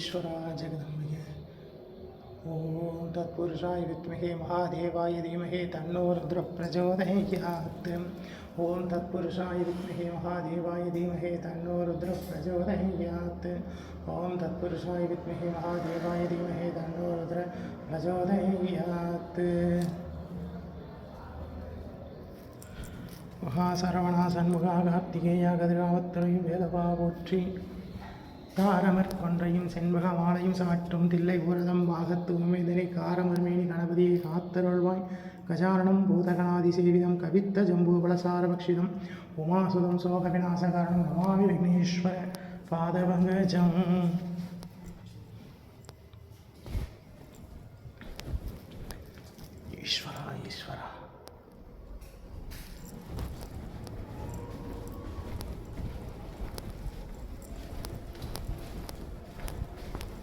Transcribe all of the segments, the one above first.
ஈஸ்வரா ஜெகதம்பிகே ஓம் தத்புருஷாய வித்மகே மகாதேவாய தீமகே தன்னோ ருத்ர பிரச்சோதயாத் ஓம் தத்புருஷாய வித்மகே மகாதேவாய தீமகே தன்னோ ருத்ர பிரச்சோதயாத் ஓம் தத்புருஷாய வித்மகே மகாதேவாய தீமகே தன்னோ ருத்ர பிரச்சோதயாத் மகாசரவணா சண்முகா கார்த்திகேயா காரமர் கொன்றையும் செண்பக மாலையும் சாற்றும் தில்லை ஊரதம் பாகத்து உமைதனை காரமர்மேனி கணபதியை காத்தருள்வாய். கஜாரணம் பூதகணாதி சேவிதம் கவித்த ஜம்பூபலசாரபக்ஷிதம் உமாசுதம் சோக விநாசகாரணம் நமாமி விக்னேஸ்வர பாதபங்கஜம் ஈஸ்வரா ஈஸ்வரா.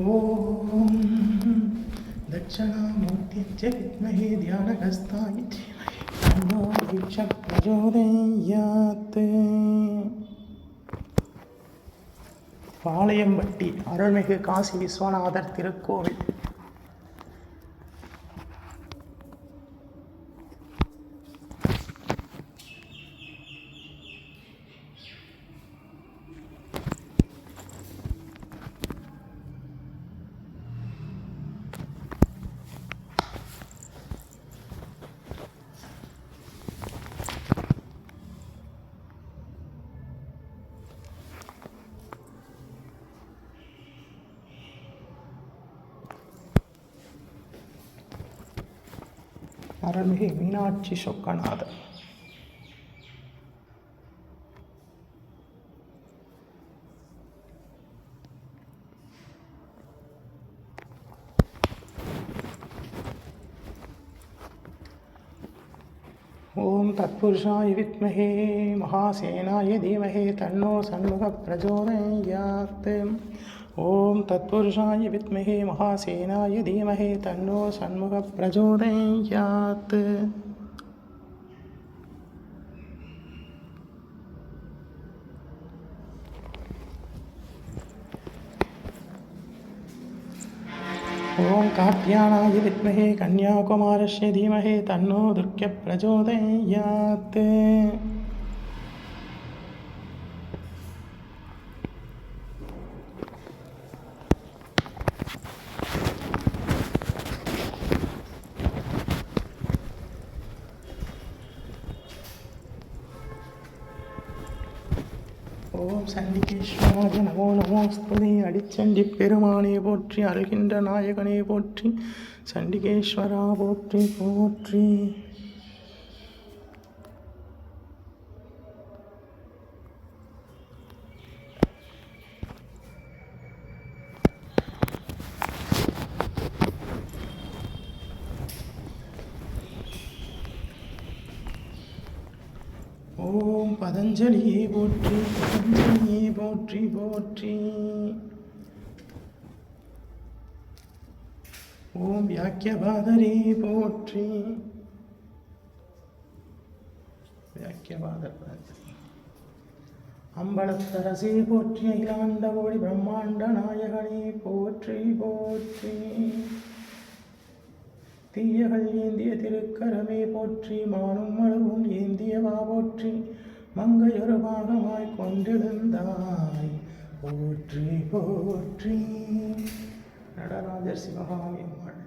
ॐ दक्षिणामूर्तिस्य विद्महे ध्यानगस्ताय धीमहि तन्नो दीक्षः प्रचोदयात् பாளையம்பட்டி அருள்மிகு காசி விஸ்வநாதர் திருக்கோவில் அருள்மிகு மீனாட்சி சொக்கநாதர் ॐ तत्पुरुषाय विद्महे महासेनाय धीमहि तन्नो सन्मुखः ॐ तत्पुरुषाय विद्महे महासेनाय धीमहि तन्नो सन्मुखः प्रचोदयात्। ॐ कात्यानाय विद्महे कन्याकुमारस्य धीमहि तन्नो दुर्ग्य प्रचोदयात्। ஓம் சண்டிகேஸ்வராஜ நமோ நமோஸ்துதே அடிச்சண்டி பெருமானே போற்றி அருகின்ற நாயகனே போற்றி சண்டிகேஸ்வரா போற்றி போற்றி ஓம் பதஞ்சலியே போற்றி பதஞ்சலியே போற்றி போற்றி. ஓம் வியாக்கியபாதரே போற்றி. வியாக்கியபாதர் அம்பலத்தரசே போற்றி அகிலாண்ட கோடி பிரம்மாண்ட நாயகனே போற்றி போற்றி. தீயகள் ஏந்திய திருக்கரமே போற்றி மானும் அளவும் ஏந்தியவா போற்றி. மங்கையொரு பாகமாய் கொண்டிருந்தாய். போற்றி போற்றி. நடராஜர் சிவகாமி அம்மாள்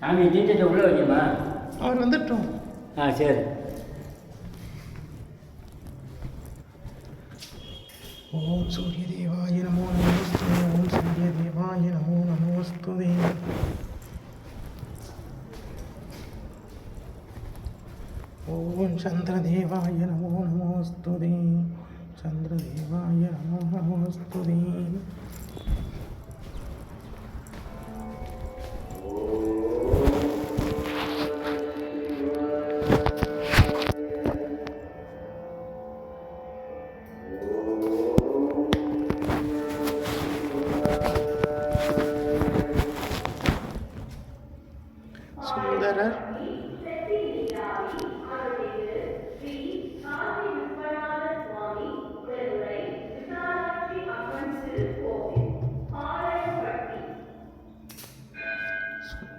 சாமி தீர்த்தத்தை உள்ள வைக்கமா அவர் வந்துட்டோம். ஆ சரி. ஓம் சூரிய தேவாய நமோ நமஸ்து ஓம் சூரிய தேவாய நமோ நமஸ்துதே ஓம் சந்திரதேவாய நமோ நமோஸ்துதி சந்திரதேவாய நமோ நமோஸ்துதி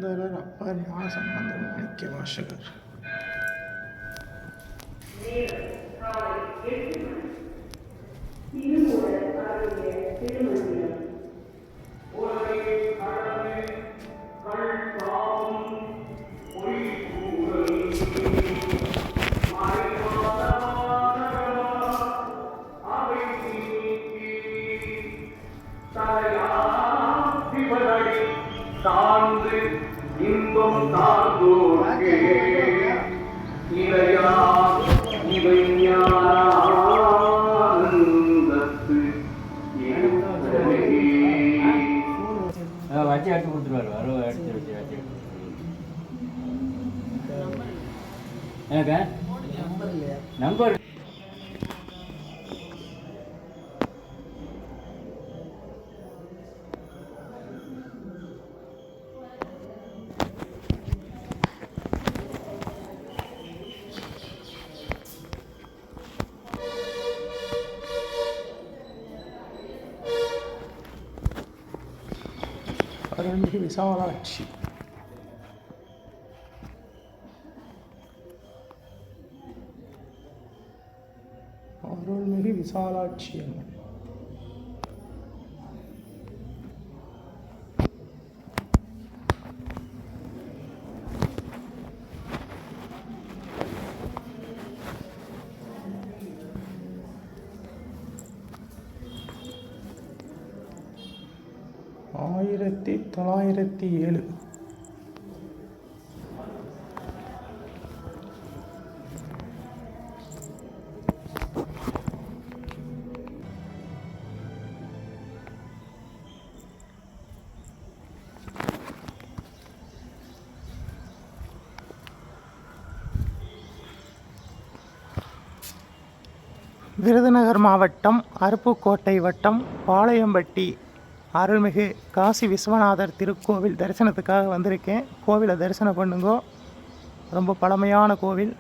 അതൊരു അപര്യാസമാണ് മാണിക്യ ഭാഷകർ வச்சு எடுத்து கொடுத்துருவாரு. வர எடுத்து வச்சு வச்சு எனக்கு நம்பர் விசாலாட்சி அருள்மிகு விசாலாட்சி அம்மன் ஆயிரத்தி தொள்ளாயிரத்தி ஏழு. விருதுநகர் மாவட்டம் அருப்புக்கோட்டை வட்டம் பாளையம்பட்டி அருள்மிகு காசி விஸ்வநாதர் திருக்கோவில் தரிசனத்துக்காக வந்திருக்கேன். கோவிலை தரிசனம் பண்ணுங்கோ. ரொம்ப பழமையான கோவில்.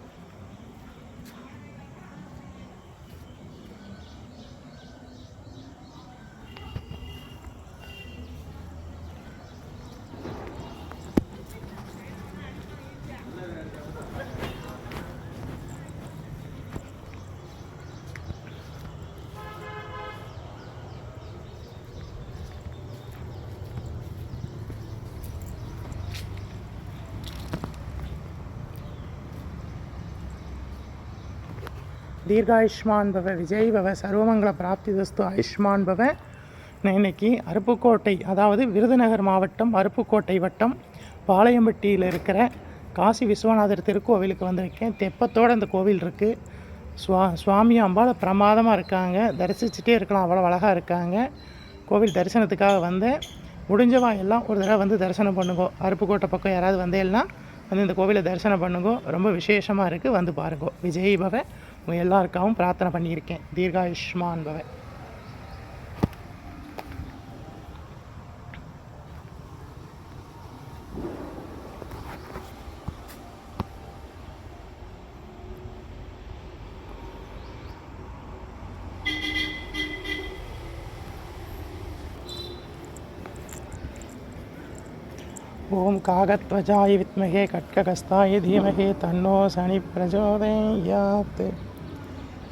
தீர்காயுஷ்மான் பவ விஜய் பவ சர்வமங்கள பிராப்தி தஸ்து ஆயுஷ்மான் பவ நான் இன்னைக்கு அருப்புக்கோட்டை அதாவது விருதுநகர் மாவட்டம் அருப்புக்கோட்டை வட்டம் பாளையம்பட்டியில் இருக்கிற காசி விஸ்வநாதர் திருக்கோவிலுக்கு வந்திருக்கேன். தெப்பத்தோடு அந்த கோவில் இருக்குது சுவா சுவாமி அம்பாள் பிரமாதமாக இருக்காங்க. தரிசிச்சுட்டே இருக்கலாம் அவ்வளோ அழகாக இருக்காங்க. கோவில் தரிசனத்துக்காக வந்தேன். முடிஞ்சவா எல்லாம் ஒரு தடவை வந்து தரிசனம் பண்ணுங்கோ. அருப்புக்கோட்டை பக்கம் யாராவது வந்தேன்னா வந்து இந்த கோவிலை தரிசனம் பண்ணுங்கோ. ரொம்ப விசேஷமாக இருக்குது வந்து பாருங்கோ. விஜய் பவ உங்கள் எல்லாருக்காகவும் பிரார்த்தனை பண்ணியிருக்கேன். தீர்காயுஷ்மான் பவ ஓம் காகத்வஜாய வித்மகே கட்ககஸ்தாய தீமகே தன்னோ சனி பிரச்சோதயாத்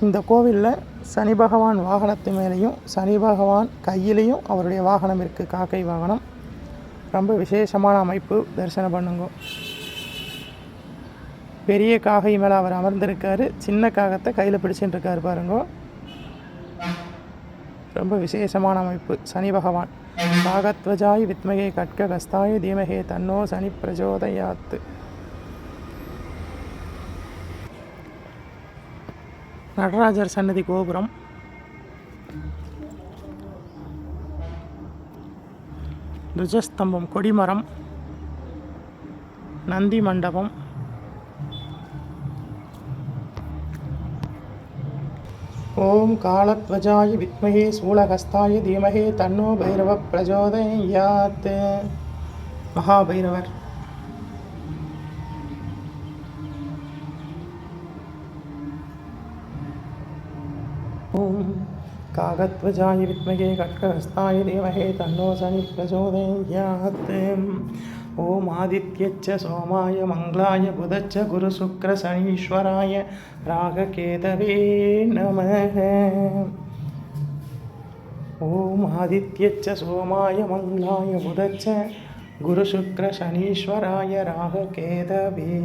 இந்த கோவிலில் சனி பகவான் வாகனத்து மேலேயும் சனி பகவான் கையிலையும் அவருடைய வாகனம் இருக்குது காக்கை வாகனம். ரொம்ப விசேஷமான அமைப்பு. தரிசனம் பண்ணுங்க. பெரிய காகை மேலே அவர் அமர்ந்திருக்காரு. சின்ன காகத்தை கையில் பிடிச்சிட்டு இருக்காரு பாருங்க. ரொம்ப விசேஷமான அமைப்பு. சனி பகவான். காகத்வஜாய் வித்மகே கட்ககஸ்தாய தீமகே தன்னோ சனி பிரஜோதயாத்து நடராஜர் சன்னதி கோபுரம். துஜஸ்தம்பம் கொடிமரம். நந்தி மண்டபம். ஓம் காலத்வஜாய வித்மகே சூலகஸ்தாய தீமகே தன்னோ பைரவ பிரஜோதயாத் மகாபைரவர். ॐ। जाय विद्महे कट्कहस्ताय देवहे तन्नो शनि प्रचोदयात्। ॐ आदित्यच्च सोमाय मङ्गलाय बुधच्च गुरुशुक्रशनीश्वराय रागकेतवे नमः। ॐ आदित्यच्च सोमाय मङ्गलाय बुधच्च गुरुशुक्रशनीश्वराय रागकेतवे।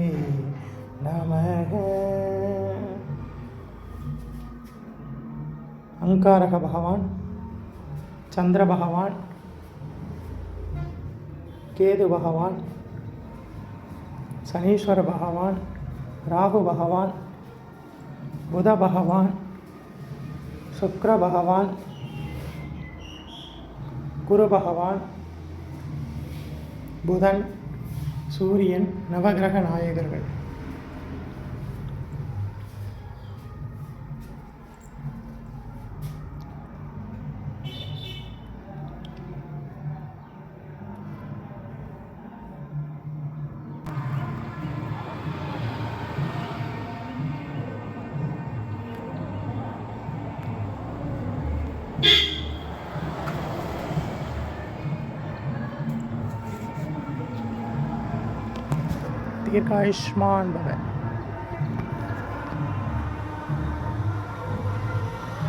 அங்காரக பகவான் சந்திர பகவான் கேது பகவான் சனீஸ்வர பகவான் ராகு பகவான் புத பகவான் சுக்ர பகவான் குரு பகவான் புதன் சூரியன் நவகிரக நாயகர்கள். தீர்காயுஷ்மான் பவன்